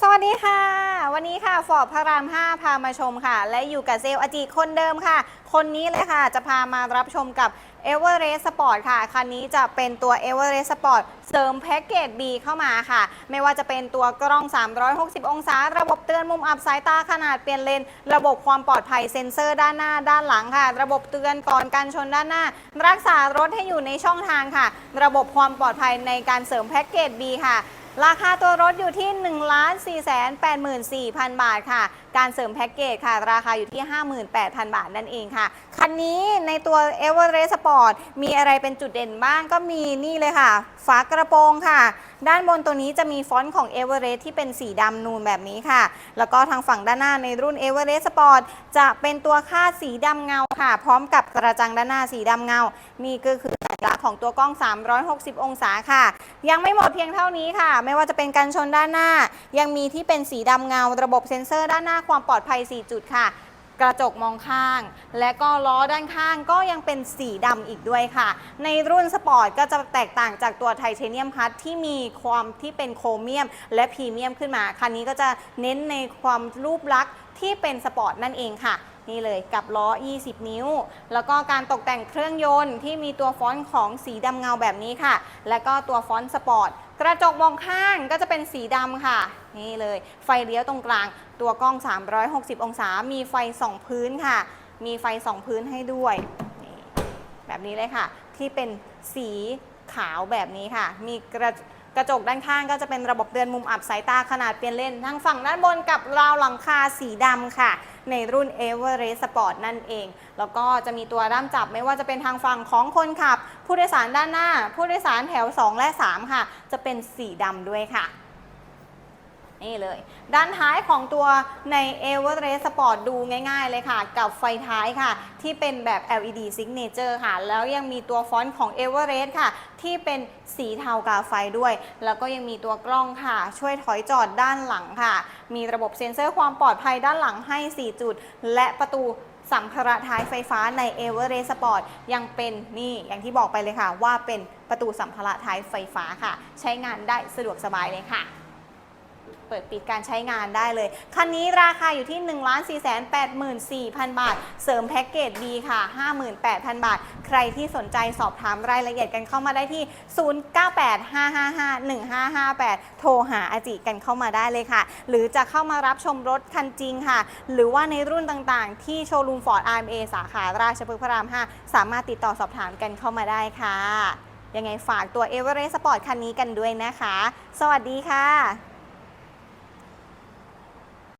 สวัสดีค่ะ วันนี้ค่ะฟอร์ดพระราม 5 พามาชมค่ะ และอยู่กับเซลลอจิคนเดิมค่ะ คนนี้เลยค่ะ จะพามารับชมกับ e v e r e s t Sport ค่ะ คันนี้จะเป็นตัว e v e r e s t Sport เสริมแพ็กเกจ B เข้ามาค่ะ ไม่ว่าจะเป็นตัวกล้อง 360 องศา ระบบเตือนมุมอับสายตาขนาดเปลี่ยนเลน ระบบความปลอดภัยเซ็นเซอร์ด้านหน้าด้านหลังค่ะ ระบบเตือนก่อนการชนด้านหน้า รักษารถให้อยู่ในช่องทางค่ะ ระบบความปลอดภัยในการเสริมแพ็กเกจ B ค่ะ ราคาตัวรถอยู่ที่ 1 4 8 4 0 0 0 บาทค่ะ การเสริมแพ็กเกจค่ะ ราคาอยู่ที่ 58,000 บาทนั่นเองค่ะ คันนี้ในตัว e v e r e s t Sport มีอะไรเป็นจุดเด่นบ้างก็มีนี่เลยค่ะ ฝากระโปรงค่ะ ด้านบนตัวนี้จะมีฟอนต์ของ e v e r e s t ที่เป็นสีดำนูนแบบนี้ค่ะ แล้วก็ทางฝั่งด้านหน้าในรุ่น e v e r e s t Sport จะเป็นตัวคาดสีดำเงาค่ะ พร้อมกับกระจังด้านหน้าสีดำเงา นี่ก็คือ ลักษณ์ของตัวกล้อง 360 องศาค่ะ ยังไม่หมดเพียงเท่านี้ค่ะ ไม่ว่าจะเป็นกันชนด้านหน้า ยังมีที่เป็นสีดำเงา ระบบเซ็นเซอร์ด้านหน้าความปลอดภัย 4 จุดค่ะกระจกมองข้าง และก็ล้อด้านข้างก็ยังเป็นสีดำอีกด้วยค่ะ ในรุ่นสปอร์ตก็จะแตกต่างจากตัวไทเทเนียมพัทที่มีความที่เป็นโครเมียม และพรีเมียมขึ้นมา คันนี้ก็จะเน้นในความรูปลักษณ์ที่เป็นสปอร์ตนั่นเองค่ะ นี่เลยกับล้อ 20 นิ้ว แล้วก็การตกแต่งเครื่องยนต์ที่มีตัวฟอนต์ของสีดำเงาแบบนี้ค่ะ และก็ตัวฟอนต์สปอร์ตกระจกมองข้างก็จะเป็นสีดำค่ะ นี่เลย ไฟเลี้ยวตรงกลาง ตัวกล้อง 360 องศา มีไฟส่องพื้นค่ะ มีไฟส่องพื้นให้ด้วย แบบนี้เลยค่ะ ที่เป็นสีขาวแบบนี้ค่ะ มีกระ กระจกด้านข้างก็จะเป็นระบบเตือนมุมอับสายตาขนาดเปลี่ยนเลนทั้งฝั่งด้านบนกับราวหลังคาสีดำค่ะ ในรุ่น e v e r e s t Sport นั่นเอง แล้วก็จะมีตัวด้ามจับไม่ว่าจะเป็นทางฝั่งของคนขับ ผู้โดยสารด้านหน้า ผู้โดยสารแถว 2 และ 3 ค่ะ จะเป็นสีดำด้วยค่ะ นี่เลย ด้านท้ายของตัวใน e v e r e s t Sport ดูง่ายๆเลยค่ะ กับไฟท้ายค่ะ ที่เป็นแบบ LED Signature ค่ะ แล้วยังมีตัวฟอนต์ของ e v e r e s t ค่ะ ที่เป็นสีเทากาไฟด้วย แล้วก็ยังมีตัวกล้องค่ะ ช่วยถอยจอดด้านหลังค่ะ มีระบบเซ็นเซอร์ความปลอดภัยด้านหลังให้ 4 จุด และประตูสัมภาระท้ายไฟฟ้าใน e v e r e s t Sport ยังเป็นนี่อย่างที่บอกไปเลยค่ะ ว่าเป็นประตูสัมภาระท้ายไฟฟ้าค่ะ ใช้งานได้สะดวกสบายเลยค่ะ เปิดปิดการใช้งานได้เลย คันนี้ราคาอยู่ที่ 1 4 8 4 0 0 0 บาท เสริมแพ็กเกจ B ค่ะ 58,000 บาท ใครที่สนใจสอบถามรายละเอียดกันเข้ามาได้ที่ 0985551558 โทรหาอาจิกันเข้ามาได้เลยค่ะ หรือจะเข้ามารับชมรถคันจริงค่ะ หรือว่าในรุ่นต่างๆ ที่โชว์รูมฟอร์ด RMA สาขาราชพฤกษ์พระราม 5 สามารถติดต่อสอบถามกันเข้ามาได้ค่ะยังไงฝากตัว e v e r e s t Sport คันนี้กันด้วยนะคะ สวัสดีค่ะ